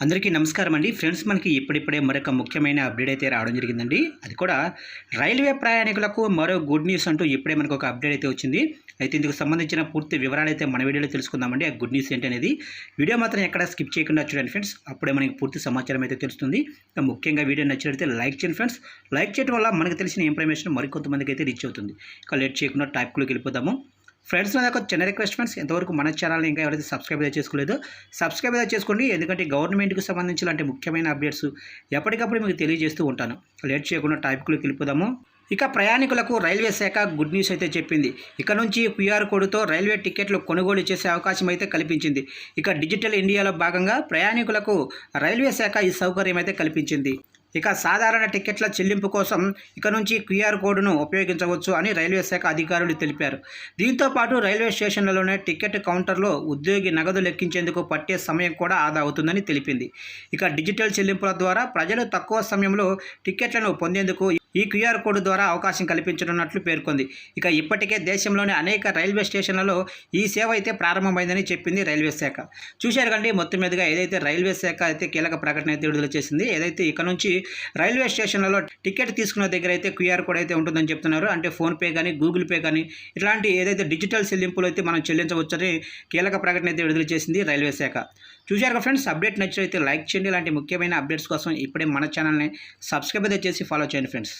అందరికీ నమస్కారం అండి. ఫ్రెండ్స్ మనకి ఇప్పుడిప్పుడే మరొక ముఖ్యమైన అప్డేట్ అయితే రావడం జరిగిందండి. అది కూడా రైల్వే ప్రయాణికులకు మరో గుడ్ న్యూస్ అంటూ ఇప్పుడే మనకు ఒక అప్డేట్ అయితే వచ్చింది. అయితే ఇందుకు సంబంధించిన పూర్తి వివరాలు అయితే మన వీడియోలో తెలుసుకుందామండి. ఆ గుడ్ న్యూస్ ఏంటనేది. అనేది వీడియో మాత్రం ఎక్కడ స్కిప్ చేయకుండా చూడండి ఫ్రెండ్స్. అప్పుడే మనకి పూర్తి సమాచారం అయితే తెలుస్తుంది. ముఖ్యంగా వీడియో నచ్చినట్లయితే లైక్ చేయండి ఫ్రెండ్స్. లైక్ చేయడం వల్ల మనకు తెలిసిన ఇన్ఫర్మేషన్ మరికొంతమందికి అయితే రీచ్ అవుతుంది. ఇక లేట్ చేయకుండా టాపిక్లోకి వెళ్ళిపోదాము. ఫ్రెండ్స్ నా ఒక చిన్న రిక్వెస్ట్ ఫ్రెండ్స్ ఎంతవరకు మన ఛానల్ని ఇంకా ఎవరైతే సబ్స్క్రైబ్ అయితే చేసుకోలేదు సబ్స్క్రైబ్ అయితే చేసుకోండి. ఎందుకంటే గవర్నమెంట్కి సంబంధించిన లాంటి ముఖ్యమైన అప్డేట్స్ ఎప్పటికప్పుడు మీకు తెలియజేస్తూ ఉంటాను. లేట్ చేయకుండా టాపిక్లోకి వెళ్ళిపోదాము. ఇక ప్రయాణికులకు రైల్వే శాఖ గుడ్ న్యూస్ అయితే చెప్పింది. ఇక నుంచి క్యూఆర్ కోడ్తో రైల్వే టికెట్లు కొనుగోలు చేసే అవకాశం అయితే కల్పించింది. ఇక డిజిటల్ ఇండియాలో భాగంగా ప్రయాణికులకు రైల్వే శాఖ ఈ సౌకర్యం అయితే కల్పించింది. ఇక సాధారణ టికెట్ల చెల్లింపు కోసం ఇక నుంచి క్యూఆర్ కోడ్ను ఉపయోగించవచ్చు అని రైల్వే శాఖ అధికారులు తెలిపారు. దీంతో పాటు రైల్వే స్టేషన్లలోనే టికెట్ కౌంటర్లో ఉద్యోగి నగదు లెక్కించేందుకు పట్టే సమయం కూడా ఆదా అవుతుందని తెలిపింది. ఇక డిజిటల్ చెల్లింపుల ద్వారా ప్రజలు తక్కువ సమయంలో టికెట్లను పొందేందుకు ఈ క్యూఆర్ కోడ్ ద్వారా అవకాశం కల్పించనున్నట్లు పేర్కొంది. ఇక ఇప్పటికే దేశంలోని అనేక రైల్వే స్టేషన్లలో ఈ సేవ అయితే ప్రారంభమైందని చెప్పింది రైల్వే శాఖ. చూశారు కండి మొత్తం మీదుగా ఏదైతే రైల్వే శాఖ అయితే కీలక ప్రకటన అయితే విడుదల చేసింది ఏదైతే ఇక నుంచి రైల్వే స్టేషన్లలో టికెట్ తీసుకున్న దగ్గర అయితే క్యూఆర్ కోడ్ అయితే ఉంటుందని చెప్తున్నారు. అంటే ఫోన్పే కానీ గూగుల్ పే కానీ ఇట్లాంటి ఏదైతే డిజిటల్ చెల్లింపులు అయితే మనం చెల్లించవచ్చని కీలక ప్రకటన అయితే విడుదల చేసింది రైల్వే శాఖ. చూశారు ఫ్రెండ్స్ అప్డేట్ నచ్చినైతే లైక్ చేయండి. ఇలాంటి ముఖ్యమైన అప్డేట్స్ కోసం ఇప్పుడే మన ఛానల్ని సబ్స్క్రైబ్ అయితే చేసి ఫాలో చేయండి ఫ్రెండ్స్.